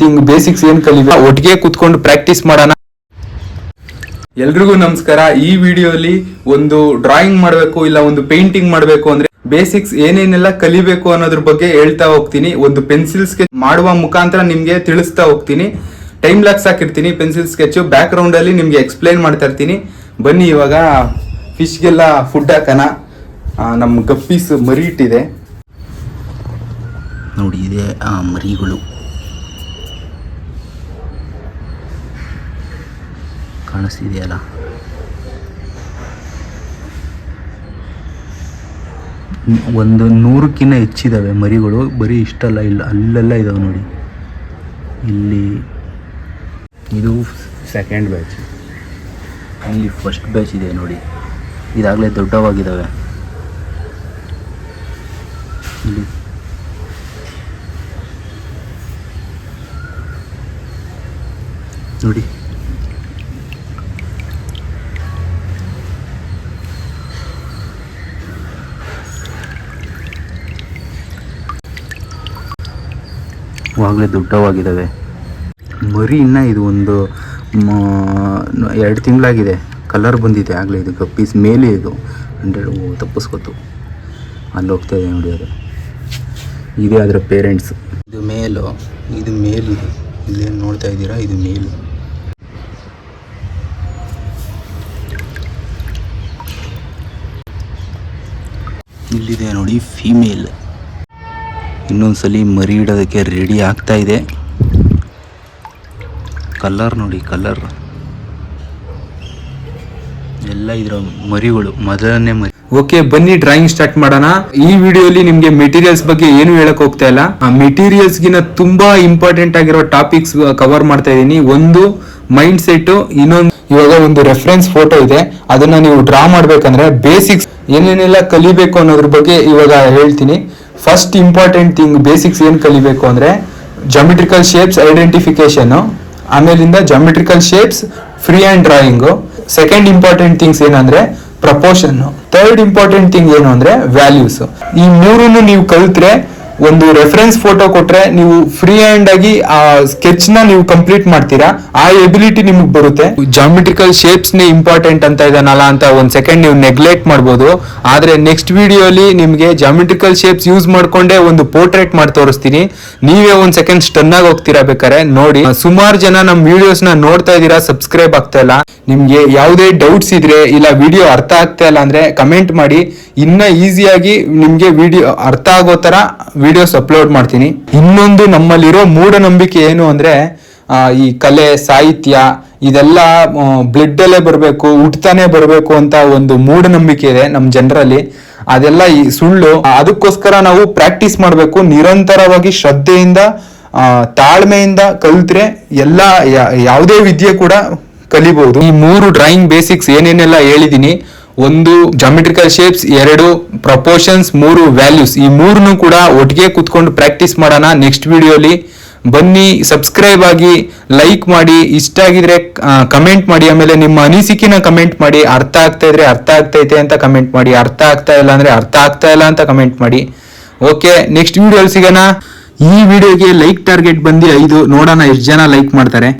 Thing basics ಏನ್ ಕಲಿಬೇಕು? ಒಟ್ಟಿಗೆ ಕುತ್ಕೊಂಡು ಪ್ರಾಕ್ಟೀಸ್ ಮಾಡೋಣ. ಎಲ್ರಿಗೂ ನಮಸ್ಕಾರ. ಈ ವಿಡಿಯೋಲಿ ಒಂದು ಡ್ರಾಯಿಂಗ್ ಮಾಡಬೇಕು ಇಲ್ಲ ಒಂದು ಪೇಂಟಿಂಗ್ ಮಾಡಬೇಕು ಅಂದ್ರೆ ಬೇಸಿಕ್ಸ್ ಏನೇನೆಲ್ಲ ಕಲಿಬೇಕು ಅನ್ನೋದ್ರ ಬಗ್ಗೆ ಹೇಳ್ತಾ ಹೋಗ್ತೀನಿ. ಒಂದು ಪೆನ್ಸಿಲ್ ಸ್ಕೆಚ್ ಮಾಡುವ ಮುಖಾಂತರ ನಿಮ್ಗೆ ತಿಳಿಸ್ತಾ ಹೋಗ್ತೀನಿ. ಟೈಮ್ ಲ್ಯಾಕ್ಸ್ ಹಾಕಿರ್ತೀನಿ. ಪೆನ್ಸಿಲ್ ಸ್ಕೆಚ್ ಬ್ಯಾಕ್ ಗ್ರೌಂಡ್ ಅಲ್ಲಿ ನಿಮ್ಗೆ ಎಕ್ಸ್ಪ್ಲೈನ್ ಮಾಡ್ತಾ ಇರ್ತೀನಿ. ಬನ್ನಿ ಇವಾಗ ಫಿಶ್ಗೆಲ್ಲ ಫುಡ್ ಹಾಕೋಣ. ನಮ್ಮ ಗಪ್ಪೀಸ್ ಮರಿ ಇಟ್ಟಿದೆ. ನೋಡಿ ಇದೆ ಆ ಮರಿಗಳು. ಕಾಣಿಸ್ತಿದೆಯಲ್ಲ? ಒಂದು ನೂರಕ್ಕಿಂತ ಹೆಚ್ಚಿದ್ದಾವೆ ಮರಿಗಳು. ಬರೀ ಇಷ್ಟಲ್ಲ, ಇಲ್ಲ, ಅಲ್ಲೆಲ್ಲ ಇದಾವೆ ನೋಡಿ. ಇಲ್ಲಿ ಇದು ಸೆಕೆಂಡ್ ಬ್ಯಾಚ್ ಇಲ್ಲಿ ಫಸ್ಟ್ ಬ್ಯಾಚ್ ಇದೆ ನೋಡಿ. ಇದಾಗಲೇ ದೊಡ್ಡವಾಗಿದ್ದಾವೆ ಇಲ್ಲಿ ನೋಡಿ. ವಾಗಲೇ ದೊಡ್ಡವಾಗಿದ್ದಾವೆ. ಮರಿ ಇನ್ನು ಇದು ಒಂದು ಎರಡು ತಿಂಗಳಾಗಿದೆ. ಕಲರ್ ಬಂದಿದೆ ಆಗಲೇ ಇದು ಕಪ್ಪೀಸ್ ಮೇಲೆ ಇದು. ಹಂಡ್ರೆಡ್ ತಪ್ಪಿಸ್ಕೊತು. ಅಲ್ಲಿ ಹೋಗ್ತಾ ಇದೆ ನೋಡಿ ಅದು. ಇದೇ ಅದರ ಪೇರೆಂಟ್ಸ್ ಇದು ಮೇಲು. ಇದು ಮೇಲಿದೆ ಇಲ್ಲೇನು ನೋಡ್ತಾ ಇದ್ದೀರಾ? ಇದು ಮೇಲು. ಇಲ್ಲಿದೆ ನೋಡಿ ಫೀಮೇಲ್ ಇನ್ನೊಂದ್ಸಲಿ ಮರಿ ಇಡೋದಕ್ಕೆ ರೆಡಿ ಆಗ್ತಾ ಇದೆ. ಕಲ್ಲರ್ ನೋಡಿ ಕಲ್ಲರ್ ಎಲ್ಲ ಇದ್ರ ಮರಿಗಳು, ಮೊದಲನೇ ಮರಿ. ಓಕೆ ಬನ್ನಿ ಡ್ರಾಯಿಂಗ್ ಸ್ಟಾರ್ಟ್ ಮಾಡೋಣ. ಈ ವಿಡಿಯೋಲಿ ನಿಮ್ಗೆ ಮೆಟೀರಿಯಲ್ಸ್ ಬಗ್ಗೆ ಏನು ಹೇಳಕ್ ಹೋಗ್ತಾ ಇಲ್ಲ. ಆ ಮೆಟೀರಿಯಲ್ಸ್ ಗಿನ ತುಂಬಾ ಇಂಪಾರ್ಟೆಂಟ್ ಆಗಿರೋ ಟಾಪಿಕ್ಸ್ ಕವರ್ ಮಾಡ್ತಾ ಇದೀನಿ ಒಂದು ಮೈಂಡ್ ಸೆಟ್ ಇನ್ನೊಂದು, ಇವಾಗ ಒಂದು ರೆಫರೆನ್ಸ್ ಫೋಟೋ ಇದೆ. ಅದನ್ನ ನೀವು ಡ್ರಾ ಮಾಡ್ಬೇಕಂದ್ರೆ ಬೇಸಿಕ್ಸ್ ಏನೇನೆಲ್ಲ ಕಲಿಬೇಕು ಅನ್ನೋದ್ರ ಬಗ್ಗೆ ಇವಾಗ ಹೇಳ್ತೀನಿ. ಫಸ್ಟ್ ಇಂಪಾರ್ಟೆಂಟ್ ಥಿಂಗ್ ಬೇಸಿಕ್ಸ್ ಏನು ಕಲಿಬೇಕು ಅಂದ್ರೆ ಜಾಮೆಟ್ರಿಕಲ್ ಶೇಪ್ಸ್ ಐಡೆಂಟಿಫಿಕೇಶನ್ ಆಮೇಲಿಂದ geometrical shapes free and drawing second important things ಏನಂದ್ರೆ ಪ್ರಪೋರ್ಷನ್ ಥರ್ಡ್ ಇಂಪಾರ್ಟೆಂಟ್ ಥಿಂಗ್ ಏನು ಅಂದ್ರೆ ವ್ಯಾಲ್ಯೂಸ್ ಈ ಮೂರನ್ನು ನೀವು ಕಲ್ತ್ರೆ ಒಂದು ರೆಫರೆನ್ಸ್ ಫೋಟೋ ಕೊಟ್ರೆ ನೀವು ಫ್ರೀ ಹ್ಯಾಂಡ್ ಆಗಿ ಆ ಸ್ಕೆಚ್ನ ನೀವು ಕಂಪ್ಲೀಟ್ ಮಾಡ್ತೀರಾ? ಆ ಎಬಿಲಿಟಿ ನಿಮಗೆ ಬರುತ್ತೆ. ಜಾಮೆಟ್ರಿಕಲ್ ಶೇಪ್ಸ್ ನೇ ಇಂಪಾರ್ಟೆಂಟ್ ಅಂತ ಇದನ್ನಲ್ಲ ಅಂತ ಒಂದ್ ಸೆಕೆಂಡ್ ನೀವು ನೆಗ್ಲೆಕ್ಟ್ ಮಾಡ್ಬೋದು. ಆದ್ರೆ ನೆಕ್ಸ್ಟ್ ವಿಡಿಯೋಲಿ ನಿಮ್ಗೆ ಜಾಮೆಟ್ರಿಕಲ್ ಶೇಪ್ಸ್ ಯೂಸ್ ಮಾಡ್ಕೊಂಡೇ ಒಂದು ಪೋರ್ಟ್ರೇಟ್ ಮಾಡಿ ತೋರಿಸ್ತೀನಿ. ನೀವೇ ಒಂದ್ ಸೆಕೆಂಡ್ ಸ್ಟನ್ ಆಗಿ ಹೋಗ್ತೀರಾ ಬೇಕಾರೆ ನೋಡಿ. ಸುಮಾರು ಜನ ನಮ್ ವಿಡಿಯೋಸ್ನ ನೋಡ್ತಾ ಇದೀರಾ ಸಬ್ಸ್ಕ್ರೈಬ್ ಆಗ್ತಾ ಇಲ್ಲ. ನಿಮ್ಗೆ ಯಾವುದೇ ಡೌಟ್ಸ್ ಇದ್ರೆ ಇಲ್ಲ ವಿಡಿಯೋ ಅರ್ಥ ಆಗ್ತಾ ಇಲ್ಲ ಅಂದ್ರೆ ಕಮೆಂಟ್ ಮಾಡಿ. ಇನ್ನ ಈಸಿಯಾಗಿ ನಿಮ್ಗೆ ವಿಡಿಯೋ ಅರ್ಥ ಆಗೋ ತರ ವಿಡಿಯೋಸ್ ಅಪ್ಲೋಡ್ ಮಾಡ್ತೀನಿ. ಇನ್ನೊಂದು ನಮ್ಮಲ್ಲಿರೋ ಮೂಢನಂಬಿಕೆ ಏನು ಅಂದ್ರೆ ಈ ಕಲೆ, ಸಾಹಿತ್ಯ, ಇದೆಲ್ಲ ಬ್ಲಡ್ ಅಲ್ಲೇ ಬರಬೇಕು, ಹುಟ್ತಾನೆ ಬರಬೇಕು ಅಂತ ಒಂದು ಮೂಢನಂಬಿಕೆ ಇದೆ ನಮ್ಮ ಜನರಲ್ಲಿ. ಅದೆಲ್ಲ ಈ ಸುಳ್ಳು, ಅದಕ್ಕೋಸ್ಕರ ನಾವು ಪ್ರಾಕ್ಟೀಸ್ ಮಾಡಬೇಕು, ನಿರಂತರವಾಗಿ ಶ್ರದ್ಧೆಯಿಂದ ತಾಳ್ಮೆಯಿಂದ ಕಲಿತ್ರೆ ಎಲ್ಲ ಯಾವುದೇ ವಿದ್ಯೆ ಕೂಡ ಕಲಿಬಹುದು ಈ ಮೂರು ಡ್ರಾಯಿಂಗ್ ಬೇಸಿಕ್ಸ್ ಏನೇನೆಲ್ಲ ಹೇಳಿದ್ದೀನಿ. ಒಂದು ಜಾಮೆಟ್ರಿಕಲ್ ಶೇಪ್ಸ್ ಎರಡು ಪ್ರಪೋರ್ಷನ್ಸ್ ಮೂರು ವ್ಯಾಲ್ಯೂಸ್ ಈ ಮೂರನ್ನು ಕೂಡ ಒಟ್ಟಿಗೆ ಕೂತ್ಕೊಂಡು ಪ್ರಾಕ್ಟೀಸ್ ಮಾಡೋಣ ನೆಕ್ಸ್ಟ್ ವಿಡಿಯೋಲಿ ಬನ್ನಿ ಸಬ್ಸ್ಕ್ರೈಬ್ ಆಗಿ ಲೈಕ್ ಮಾಡಿ, ಇಷ್ಟ ಆಗಿದ್ರೆ ಕಮೆಂಟ್ ಮಾಡಿ. ಆಮೇಲೆ ನಿಮ್ಮ ಅನಿಸಿಕೆನ ಕಮೆಂಟ್ ಮಾಡಿ. ಅರ್ಥ ಆಗ್ತಾ ಇದ್ರೆ ಅರ್ಥ ಆಗ್ತೈತೆ ಅಂತ ಕಮೆಂಟ್ ಮಾಡಿ. ಅರ್ಥ ಆಗ್ತಾ ಇಲ್ಲ ಅಂದ್ರೆ ಅರ್ಥ ಆಗ್ತಾ ಇಲ್ಲ ಅಂತ ಕಮೆಂಟ್ ಮಾಡಿ. ಓಕೆ ನೆಕ್ಸ್ಟ್ ವಿಡಿಯೋಲಿ ಸಿಗೋಣ. ಈ ವಿಡಿಯೋಗೆ ಲೈಕ್ ಟಾರ್ಗೆಟ್ ಬಂದು ಐದು. ನೋಡೋಣ ಎಷ್ಟು ಜನ ಲೈಕ್ ಮಾಡ್ತಾರೆ.